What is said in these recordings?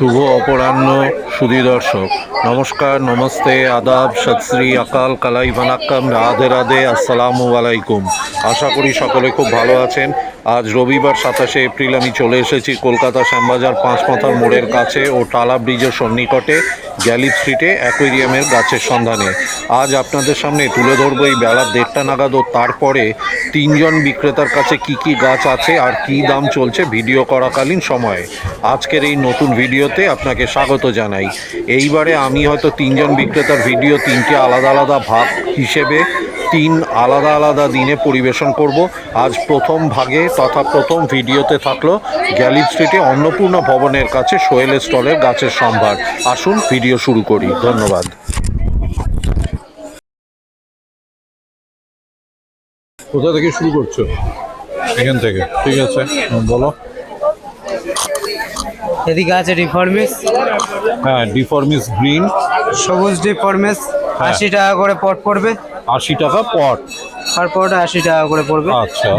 শুভ অপরাহ্ন। সুধী দর্শক, নমস্কার, নমস্তে, আদাব, সৎশ্রী, আকাল, কালাই ভানাক্কাম রাধে রাধে, আসসালামু আলাইকুম। আশা করি সকলে খুব ভালো আছেন। আজ রবিবার সাতাশে এপ্রিল আমি চলে এসেছি কলকাতা শ্যামবাজার পাঁচমাথার মোড়ের কাছে ও টালা ব্রিজের সন্নিকটে গ্যালি স্ট্রিটে, অ্যাকোয়ারিয়ামের গাছের সন্ধানে। আজ আপনাদের সামনে তুলে ধরবো এই বেলা দেড়টা নাগাদ ও তারপরে তিনজন বিক্রেতার কাছে কি কি গাছ আছে আর কি দাম চলছে ভিডিও করাকালীন সময়ে। আজকের এই নতুন ভিডিওতে আপনাকে স্বাগত জানাই। এইবারে আমি হয়তো তিনজন বিক্রেতার ভিডিও তিনটে আলাদা আলাদা ভাগ হিসেবে তিন আলাদা আলাদা দিনে পরিবেশন করব। আজ প্রথম ভাগে তথা প্রথম ভিডিওতে থাকল গ্যালি স্ট্রিটে অন্নপূর্ণা ভবনের কাছে সোহেল স্টলের গাছের সম্ভার। আসুন, ভিডিও শুরু করি। ধন্যবাদ। কোথা থেকে শুরু করছ? এখান থেকে। ঠিক আছে, বলো। এদিকে আছে ডিফরমিস। হ্যাঁ ডিফরমিস গ্রিন। সবুজ ডিফরমিস হ্যাঁ। আশি টাকা করে পট পড়বে। আশি টাকা পট। আর পট আশি টাকা করে পড়বে। আচ্ছা।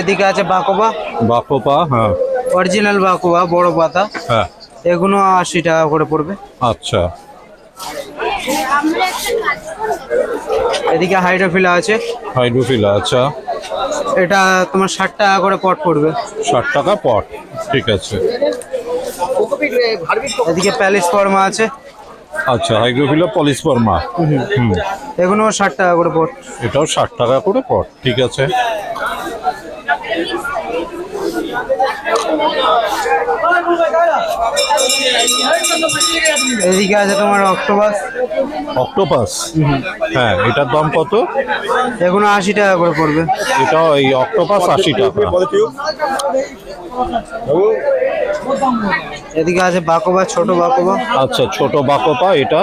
এদিকে আছে বাকোবা বাকোপা হ্যাঁ। অরিজিনাল বাকোবা বড় পাতা। হ্যাঁ। এগুলো আশি টাকা করে পড়বে। আচ্ছা। এদিকে হাইড্রোফিলা আছে। হাইড্রোফিলা আচ্ছা। এটা তোমার ষাট টাকা করে পট পড়বে। ষাট টাকা পট ঠিক আছে। এদিকে প্যালেস ফর্মা আছে। আচ্ছা আইগ্রোপুলা পলিশ ফর্মা হুম। এগুলো ষাট টাকা করে পট। এটাও ষাট টাকা করে পট ঠিক আছে। এদিকে আছে তোমার অক্টোবাস অক্টোপাস হ্যাঁ এটার দাম কত? এগুলো আশি টাকা করে পড়বে। এটাও এই অক্টোপাস আশি টাকা। এদিকে আছে বাকোবা ছোট বাকোবা। আচ্ছা ছোট বাকোপা এটা?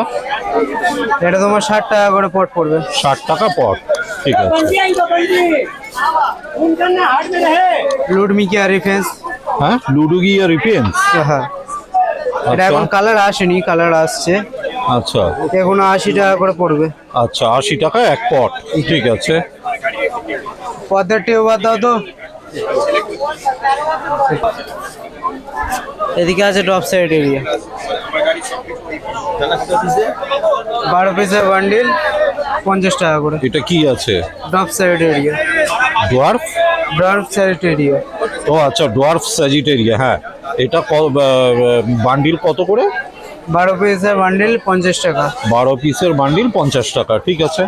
এটা তোমার ষাট টাকা করে পট পড়বে। ষাট টাকা পট ঠিক আছে। লুডমিকিয়া রিফেন্স হ্যাঁ? লুডুগিয়া রিপেন্স হ্যাঁ। এটা এখন কালার আসেনি কালার আসছে। আচ্ছা। এগুলো আশি টাকা করে পড়বে। আচ্ছা আশি টাকা এক পট ঠিক আছে। পদ্মের টিউবার দাও তো। এদিকে আছে ড্রপ সাইড এরিয়া বারো পিসের বান্ডিল পঞ্চাশ টাকা করে। এটা কি আছে? Drop side area dwarf drop side area ও আচ্ছা ডোয়ার্ফ স্যাজিটেরিয়া হ্যাঁ। এটা বান্ডিল কত করে? বারো পিসের বান্ডিল পঞ্চাশ টাকা। বারো পিসের বান্ডিল পঞ্চাশ টাকা ঠিক আছে।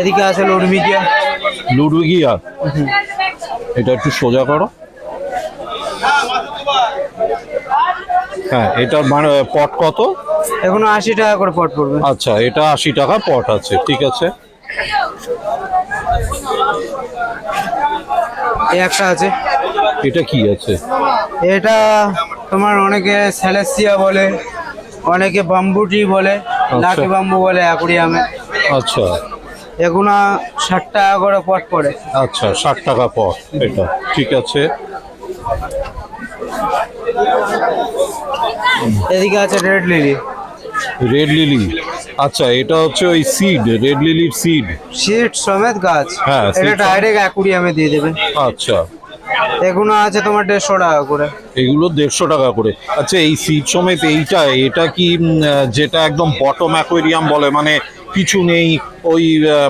এদিকে আছে লুডমিকিয়া লুডুগিয়া এটা একটু সোজা করো। হ্যাঁ এটার মানে পট কত? এগুলো আশি টাকা করে পট পড়বে। আচ্ছা এটা আশি টাকা পট আছে ঠিক আছে। একটা আছে। এটা কি আছে? এটা তোমার অনেকে স্যালেসিয়া বলে অনেকে বাম্বুটি বলে লাকি বাম্বু বলে অ্যাকুরিয়ামে আচ্ছা। এগুলো ষাট টাকা করে পট পড়ে। আচ্ছা ষাট টাকা পট এটা ঠিক আছে। এদিকে আছে রেড লিলি রেড লিলি আচ্ছা এটা হচ্ছে ওই সিড রেড লিলির সিড সিড সমেত গাছ? হ্যাঁ, এটা ডাইরেক্ট অ্যাকুরিয়ামে দিয়ে দেবে আচ্ছা। এগুলো আছে তোমার দেড়শো টাকা করে। এগুলো দেড়শো টাকা করে। আচ্ছা এই সিড সমেত এইটা এটা কি যেটা একদম বটম অ্যাকোয়ারিয়াম বলে? মানে কিছু নেই ওই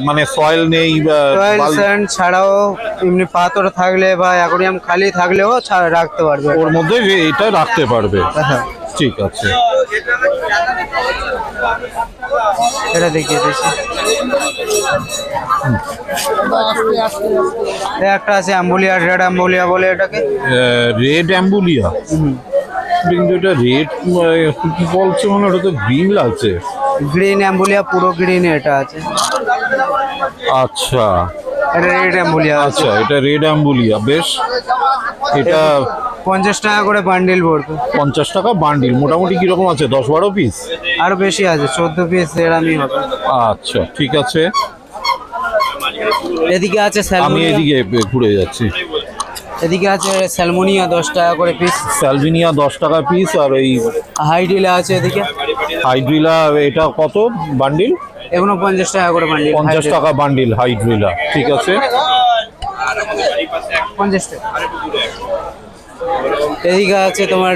মানে সয়েল নেই স্যান্ড ছাড়াও এমনি পাথর থাকলে বা অ্যাকুরিয়াম খালি থাকলেও রাখতে পারবে। ওর মধ্যে এটা রাখতে পারবে। হ্যাঁ। ঠিক আছে। এটা দেখিয়ে দিচ্ছি একটা আছে অ্যাম্বুলিয়া রেড অ্যাম্বুলিয়া বলে এটাকে। Red ambulia? কিন্তু এটা রেড কি বলছে মানে ওটা তো গ্রিন লাগছে। গ্রিন অ্যাম্বুলিয়া পুরো গ্রিন এটা আছে। আচ্ছা। এটা রেড অ্যাম্বুলিয়া আচ্ছা এটা রেড অ্যাম্বুলিয়া বেশ। এটা পঞ্চাশ টাকা করে বান্ডিল পড়বে। পঞ্চাশ টাকা বান্ডিল মোটামুটি কীরকম আছে? দশ বারো পিস আরও বেশি আছে চোদ্দ পিস এরামই হবে। আচ্ছা ঠিক আছে। এদিকে আছে আমি এদিকে ঘুরে যাচ্ছি। এদিকে আছে স্যালমোনিয়া দশ টাকা করে পিস স্যালভিনিয়া দশ টাকা পিস আর এই হাইডিলা আছে এদিকে। হাইড্রিলা এটা কত বান্ডিল? এগুলো পঞ্চাশ টাকা করে বান্ডিল পঞ্চাশ টাকা বান্ডিল হাইড্রিলা ঠিক আছে। পঞ্চাশ টাকা। এদিকে আছে তোমার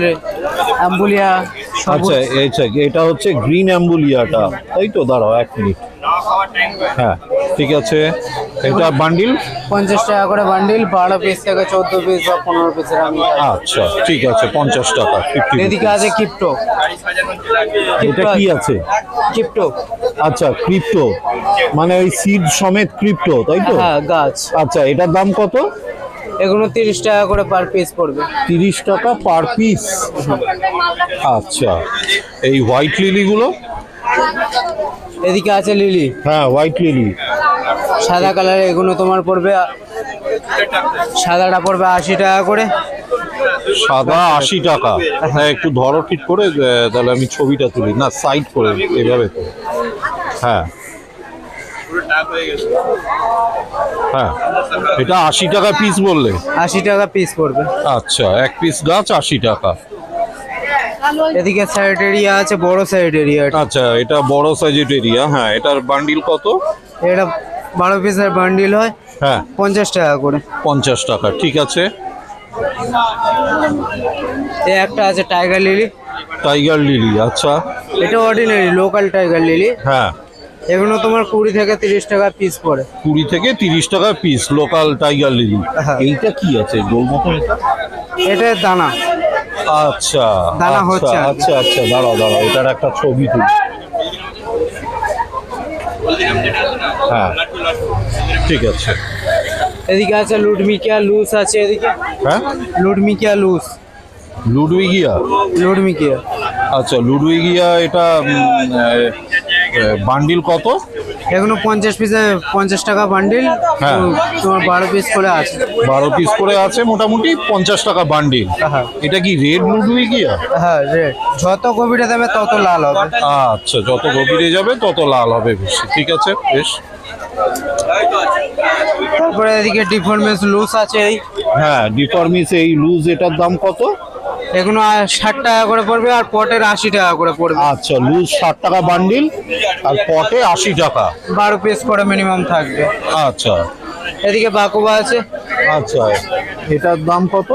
অ্যাম্বুলিয়া আচ্ছা আচ্ছা এটা হচ্ছে গ্রিন অ্যাম্বুলিয়াটা। তাই তো দাঁড়াও এক মিনিট। হ্যাঁ ঠিক আছে। এটা বান্ডিল? পঞ্চাশ টাকা করে বান্ডিল বারো পিস থেকে চোদ্দ পিস বা পনেরো পিসের আমি আচ্ছা ঠিক আছে পঞ্চাশ টাকা এদিকে আছে কিপ্টো এটা কি আছে। কিপ্টো আচ্ছা ক্রিপ্টো। মানে ওই সিড সমেত ক্রিপ্টো তাই তো? হ্যাঁ গাছ। আচ্ছা এটার দাম কত? এগুলো তিরিশ টাকা করে পার পিস পড়বে। তিরিশ টাকা পার পিস আচ্ছা। এই হোয়াইট লিলিগুলো এদিকে আছে লিলি হ্যাঁ হোয়াইট লিলি সাদা কালার এগুলো তোমার পড়বে সাদাটা পড়বে আশি টাকা করে। সাদা আশি টাকা। হ্যাঁ একটু ধরো ঠিক করে তাহলে আমি ছবিটা তুলি। না সাইড করে এভাবে হ্যাঁ। হ্যাঁ এটা আশি টাকা পিস বললে? আশি টাকা পিস পড়বে। আচ্ছা এক পিস গাছ আশি টাকা। এদিকে সাইড এরিয়া আছে বড় সাইড এরিয়া আচ্ছা এটা বড় সাইজের এরিয়া হ্যাঁ এটার বান্ডিল কত? এটা বারো পিসের বান্ডিল হয় হ্যাঁ। পঞ্চাশ টাকা করে। পঞ্চাশ টাকা ঠিক আছে। এই একটা আছে টাইগার লিলি টাইগার লিলি আচ্ছা। এটা অর্ডিনারি লোকাল টাইগার লিলি হ্যাঁ। এগুলো তোমার কুড়ি থেকে তিরিশ টাকা পিস পড়ে। কুড়ি থেকে তিরিশ টাকা পিস লোকাল টাইগার লিলি। এইটা কি আছে? গোল মতো এটা? এটা দানা। আচ্ছা দানা আচ্ছা, হচ্ছে আচ্ছা আচ্ছা দাঁড়াও দাঁড়াও এটার একটা ছবি তুলি। হ্যাঁ ঠিক আছে। এদিকে আছে লুডমিকিয়া লুস আছে এদিকে। হ্যাঁ? লুডমিকিয়া লুস। লুডুইগিয়া লুডমিকিয়া। আচ্ছা লুডুইগিয়া এটা বান্ডিল কত? এগুলো পঞ্চাশ পিসে পঞ্চাশ টাকা বান্ডিল হ্যাঁ। তোমার বারো পিস করে আছে। বারো পিস করে আছে মোটামুটি পঞ্চাশ টাকা বান্ডিল হ্যাঁ। এটা কি রেড লুডুইগিয়া হ্যাঁ রেড যত কবিটা দেবে তত লাল হবে। আচ্ছা যত গভীরে যাবে তত লাল হবে বেশি। ঠিক আছে বেশ। তারপরে এদিকে ডিফরমেন্স লুজ আছে এই। হ্যাঁ ডিফরমিস এই লুজ এটার দাম কত? এগুলো ষাট টাকা করে পড়বে আর পটের আশি টাকা করে পড়বে। আচ্ছা লুজ ষাট টাকা বান্ডিল আর পটে আশি টাকা। বারো পিস করে মিনিমাম থাকবে। আচ্ছা। এদিকে বাকুবা আছে। আচ্ছা এটার দাম কত?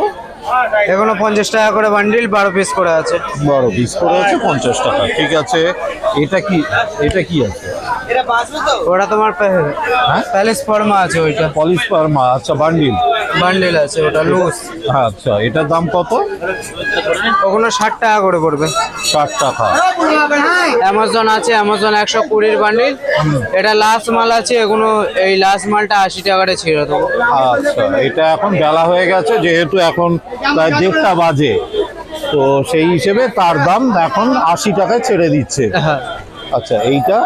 এগুলো পঞ্চাশ টাকা করে বান্ডিল বারো পিস করে আছে। বারো পিস করে আছে পঞ্চাশ টাকা। ঠিক আছে এটা কি এটা কি আছে? ওটা তোমার হ্যাঁ? প্যালেস ফর্মা আছে ওইটা। পলিশ পারমা আচ্ছা বান্ডিল বান্ডিল আছে ওটা লুজ আচ্ছা এটার দাম কত? ওগুলো ষাট টাকা করে পড়বে। ষাট টাকা। অ্যামাজন আছে অ্যামাজন একশো কুড়ির বান্ডিল এটা লাস্ট মাল আছে এগুলো এই লাস্ট মালটা আশি টাকারে ছেড়ে দেবো। আচ্ছা এটা এখন বেলা হয়ে গেছে যেহেতু এখন প্রায় দেড়টা বাজে। তো সেই হিসেবে তার দাম এখন আশি টাকায় ছেড়ে দিচ্ছে। হ্যাঁ। আচ্ছা এইটা?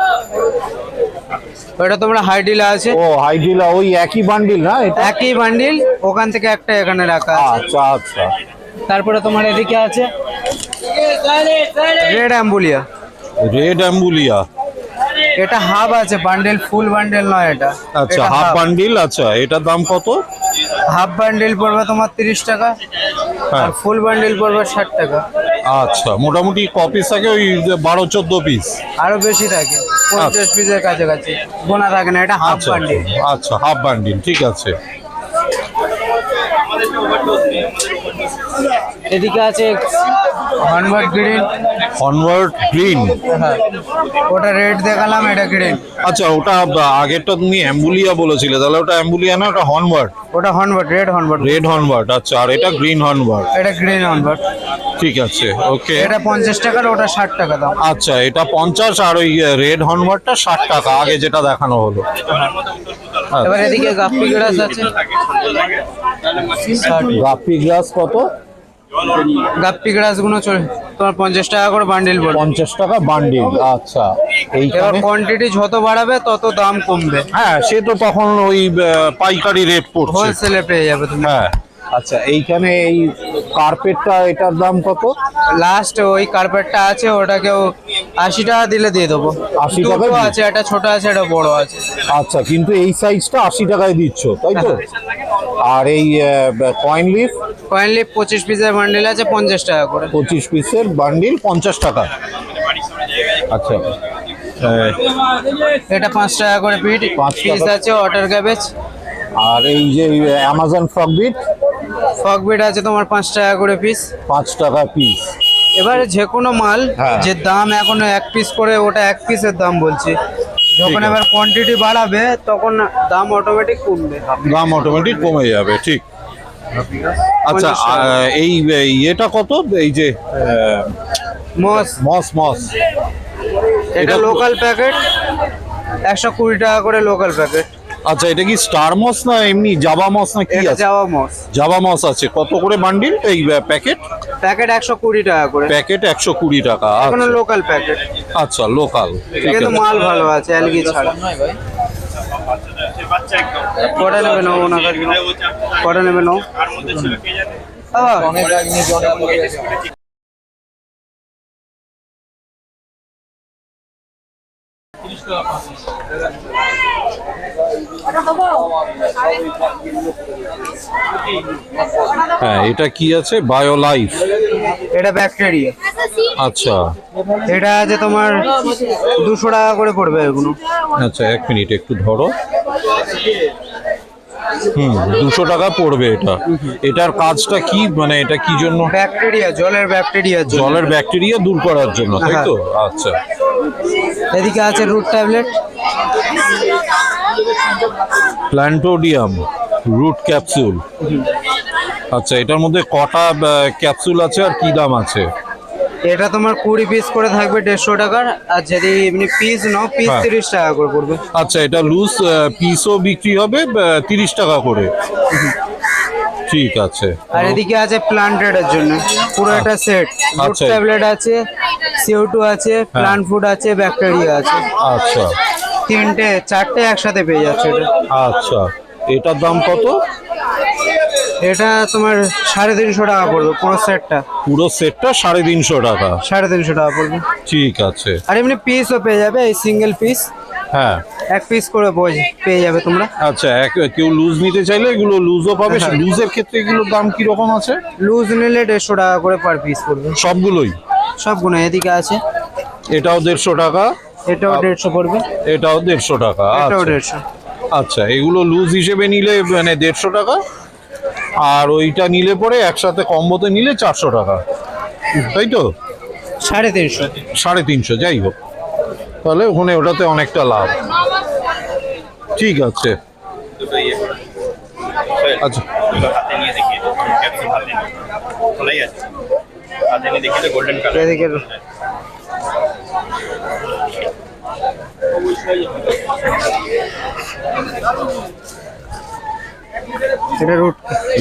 ওটা তোমরা হাইডিলা আছে। ও হাইডিলা ওই একই বান্ডিল না এটা? একই বান্ডিল ওখান থেকে একটা এখানে রাখা আছে। আচ্ছা আচ্ছা। তারপরে তোমার এদিকে আছে রেড অ্যাম্বুলিয়া রেড অ্যাম্বুলিয়া এটা হাফ আছে বান্ডেল ফুল বান্ডেল নয় এটা। আচ্ছা হাফ বান্ডিল আচ্ছা এটার দাম কত? হাফ বান্ডেল পড়বে তোমার তিরিশ টাকা হ্যাঁ। আর ফুল বান্ডেল পড়বে ষাট টাকা। আচ্ছা মোটামুটি ক পিস থাকে ওই বারো চোদ্দ পিস আরও বেশি থাকে। পঞ্চাশ পিসের কাছাকাছি। গোনা থাকে না এটা হাফ আচ্ছা আচ্ছা হাফ বান্ডিল ঠিক আছে। এদিকে আছে হনভার্ট গ্রিন কনভার্ট গ্রিন হ্যাঁ। ওটা রেড দেখালাম এটা গ্রিন আচ্ছা ওটা আগেরটা তুমি অ্যাম্বুলিয়া বলেছিলে তাহলে ওটা অ্যাম্বুলিয়া না ওটা হনভার্ট ওটা হনভার্ট রেড হনভার্ট রেড হনভার্ট আচ্ছা আর এটা গ্রিন হনভার্ট এটা গ্রিন হনভার্ট ঠিক আছে ওকে এটা পঞ্চাশ টাকার ওটা ষাট টাকা দাম। আচ্ছা এটা পঞ্চাশ আর ওই রেড হনভার্টটা ষাট টাকা আগে যেটা দেখানো হলো। এবার এদিকে গাপ্পি গ্লাস আছে। গাপ্পি গ্লাস কত? গাপ্পি গ্রাসগুলো তোমার পঞ্চাশ টাকা করে বান্ডিল পড়বে পঞ্চাশ টাকা বান্ডিল আচ্ছা। এবার কোয়ান্টিটি যত বাড়াবে তত দাম কমবে। হ্যাঁ সে তো তখন ওই পাইকারি রেট পড়ছে। হোলসেলে পেয়ে যাবে তুমি। হ্যাঁ আচ্ছা এইখানে এই কার্পেটটা এটার দাম কত? লাস্ট ওই কার্পেটটা আছে ওটাকেও আশি টাকা দিলে দিয়ে দেবো। 80 টাকা আছে একটা ছোট আছে একটা বড় আছে। আচ্ছা কিন্তু এই সাইজটা আশি টাকায় দিচ্ছ তাই তো? আর এই কয়েন লিফ কয়েন লিপ পঁচিশ পিসের বান্ডিল আছে পঞ্চাশ টাকা করে। পঁচিশ পিসের বান্ডিল পঞ্চাশ টাকা। আচ্ছা। এটা পাঁচ টাকা করে পিট পাঁচ পিস আছে ওয়াটার ক্যাবেজ আর এই যে Amazon frogbit frogbit আছে তোমার পাঁচ টাকা করে পিস পাঁচ টাকা পিস এবারে যে কোনো মাল হ্যাঁ। যে দাম এখন এক পিস করে ওটা এক পিসের দাম বলছি। যখন এবার কোয়ান্টিটি বাড়াবে তখন দাম অটোমেটিক কমবে। দাম অটোমেটিক কমে যাবে ঠিক। আচ্ছা এই ইয়েটা কত? এই যে মস। Moss moss. এটা লোকাল প্যাকেট। একশো কুড়ি টাকা করে লোকাল প্যাকেট। আচ্ছা এটা কি স্টার মস না এমনি জাবা মস না কি আছে? জাবা মস। জাবা মস আছে। কত করে বান্ডিল এই প্যাকেট? প্যাকেট একশো কুড়ি টাকা করে। প্যাকেট একশো কুড়ি টাকা কোনো আচ্ছা লোকাল প্যাকেট। আচ্ছা লোকাল। কিন্তু মাল ভালো আছে অ্যালগি ছাড়া। কটা নেবে নাও ওনার কাছে নাও। কটা নেবে নাও? হ্যাঁ এটা কি আছে? বায়ো লাইফ এটা ব্যাকটেরিয়া আচ্ছা। এটা আছে তোমার দুশো টাকা করে পড়বে এগুলো। আচ্ছা এক মিনিট একটু ধরো। হুম দুশো টাকা পড়বে এটা। এটার কাজটা কি? মানে এটা কি জন্য? ব্যাকটেরিয়া জলের ব্যাকটেরিয়া জলের ব্যাকটেরিয়া দূর করার জন্য তাই তো? আচ্ছা। এদিকে আছে রুট ট্যাবলেট। প্ল্যান্টোডিয়াম রুট ক্যাপসুল। আচ্ছা এটার মধ্যে কটা ক্যাপসুল আছে আর কি দাম আছে? এটা তোমার কুড়ি পিস করে থাকবে দেড়শো টাকার। আর যদি এমনি পিস নাও পিস হ্যাঁ। তিরিশ টাকা করে পড়বে। আচ্ছা এটা লুজ পিসও বিক্রি হবে তিরিশ টাকা করে? ঠিক আছে। আর এদিকে আছে প্লান্টেডের জন্য। পুরো একটা সেট আচ্ছা। ট্যাবলেট আছে সিও টু আছে প্লান্ট ফুড আছে ব্যাকটেরিয়া আছে। আচ্ছা। তিনটে চারটে একসাথে পেয়ে যাচ্ছে এটা। আচ্ছা। এটার দাম কত? এটা তোমার সাড়ে তিনশো টাকা পড়বে পুরো সেটটা। পুরো সেটটা সাড়ে তিনশো টাকা। সাড়ে তিনশো টাকা পড়বে। ঠিক আছে। আর এমনি পিসও পেয়ে যাবে এই সিঙ্গেল পিস হ্যাঁ। এক পিস করে বই- পেয়ে যাবে তোমরা। আচ্ছা এক কেউ লুজ নিতে চাইলে এগুলো লুজও পাবে। লুজের ক্ষেত্রে এগুলোর দাম কি রকম আছে? লুজ নিলে দেড়শো টাকা করে পার পিস পড়বে। সবগুলোই? সবগুলো এদিকে আছে। এটাও দেড়শো টাকা। এটাও দেড়শো পড়বে। এটাও দেড়শো টাকা এটাও আচ্ছা। দেড়শো। আচ্ছা এগুলো লুজ হিসেবে নিলে মানে দেড়শো টাকা? আর ওইটা নিলে পরে একসাথে কম্বোতে নিলে চারশো টাকা। তাই তো? সাড়ে তিনশো। সাড়ে তিনশো যাই হোক। তাহলে ওখানে ওটাতে অনেকটা লাভ। ঠিক আছে। আচ্ছা। গোল্ডেন এটা রুট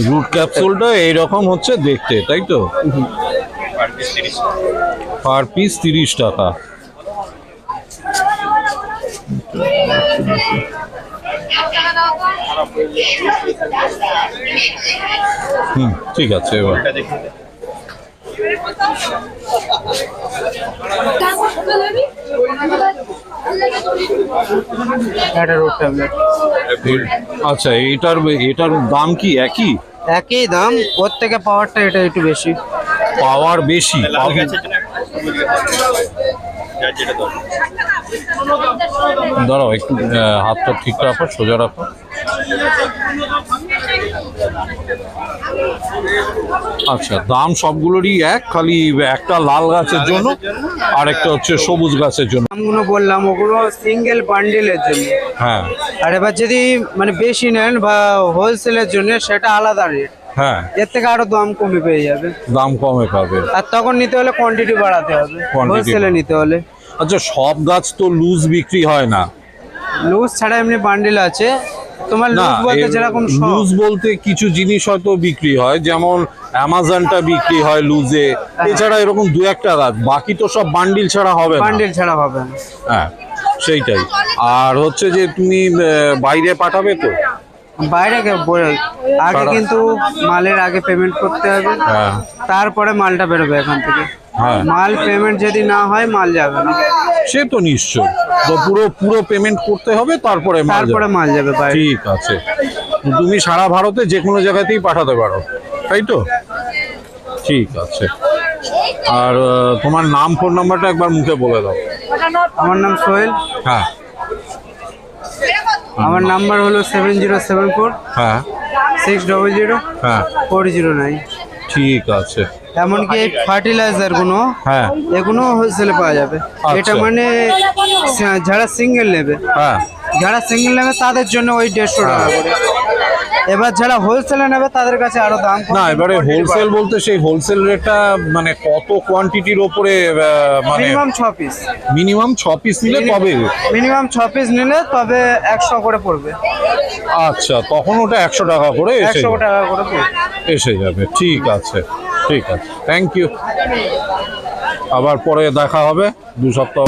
রুট ক্যাপসুলটা এইরকম হচ্ছে দেখতে তাই তো? পার পিস তিরিশ টাকা। হুম ঠিক আছে এবার। এটা রুট ট্যাবলেট আচ্ছা এটার এটার দাম কি একই? একই দাম ওর থেকে পাওয়ারটা এটা একটু বেশি। পাওয়ার বেশি? দাঁড়াও একটু হাতটা ঠিক রাখো সোজা রাখো। আচ্ছা দাম সবগুলোরই এক খালি একটা লাল গাছের জন্য আর একটা হচ্ছে সবুজ গাছের জন্য। দামগুলো বললাম ওগুলো সিঙ্গেল বান্ডিলের জন্য। হ্যাঁ। আর এবার যদি মানে বেশি নেন বা হোলসেলের জন্য সেটা আলাদা রেট হ্যাঁ। এর থেকে আরও দাম কমে পেয়ে যাবে। দাম কমে পাবে। আর তখন নিতে হলে কোয়ান্টিটি বাড়াতে হবে। হোলসেলে নিতে হলে। আচ্ছা সব গাছ তো লুজ বিক্রি হয় না। লুজ ছাড়া এমনি বান্ডিল আছে। তোমার লুজ বলতে যেরকম লুজ বলতে কিছু জিনিস হয়তো বিক্রি হয় যেমন অ্যামাজনটা বিক্রি হয় লুজে এছাড়া এরকম দু একটা গাছ বাকি তো সব বান্ডিল ছাড়া হবে বান্ডিল ছাড়া হবে হ্যাঁ সেইটাই। আর হচ্ছে যে তুমি বাইরে পাঠাবে তো? বাইরে আগে কিন্তু মালের আগে পেমেন্ট করতে হবে। হ্যাঁ। তারপরে মালটা বেরোবে এখান থেকে। হ্যাঁ মাল পেমেন্ট যদি না হয় মাল যাবে না। সে তো নিশ্চয় তো পুরো পুরো পেমেন্ট করতে হবে তারপরে মাল তারপরে মাল যাবে ঠিক আছে। তুমি সারা ভারতে যে কোনো জায়গাতেই পাঠাতে পারো তাই তো? ঠিক আছে। আর তোমার নাম ফোন নাম্বারটা একবার মুখে বলে দাও। আমার নাম সোহেল। হ্যাঁ। আমার নাম্বার হলো সেভেন জিরো সেভেন ফোর হ্যাঁ। সিক্স ডবল জিরো হ্যাঁ। ফোর জিরো নাইন ঠিক আছে। এমনকি ফার্টিলাইজারগুলো হ্যাঁ। এগুলো হোলসেলে পাওয়া যাবে। আচ্ছা। এটা মানে যারা সিঙ্গেল নেবে। হ্যাঁ। যারা সিঙ্গেল নেবে তাদের জন্য ওই দেড়শো টাকা করে। এবার যারা হোলসেলে নেবে তাদের কাছে আরও দাম না এবারে হোলসেল বলতে সেই হোলসেল রেটটা মানে কত কোয়ান্টিটির ওপরে মানে মিনিমাম ছ পিস মিনিমাম ছ পিস নিলে তবে মিনিমাম ছ পিস নিলে তবে একশো করে পড়বে। আচ্ছা তখন ওটা একশো টাকা করে এসে একশো যাবে। টাকা করে পড়বে। এসে যাবে ঠিক আছে। ঠিক আছে। থ্যাংক ইউ আবার পরে দেখা হবে। দু সপ্তাহ।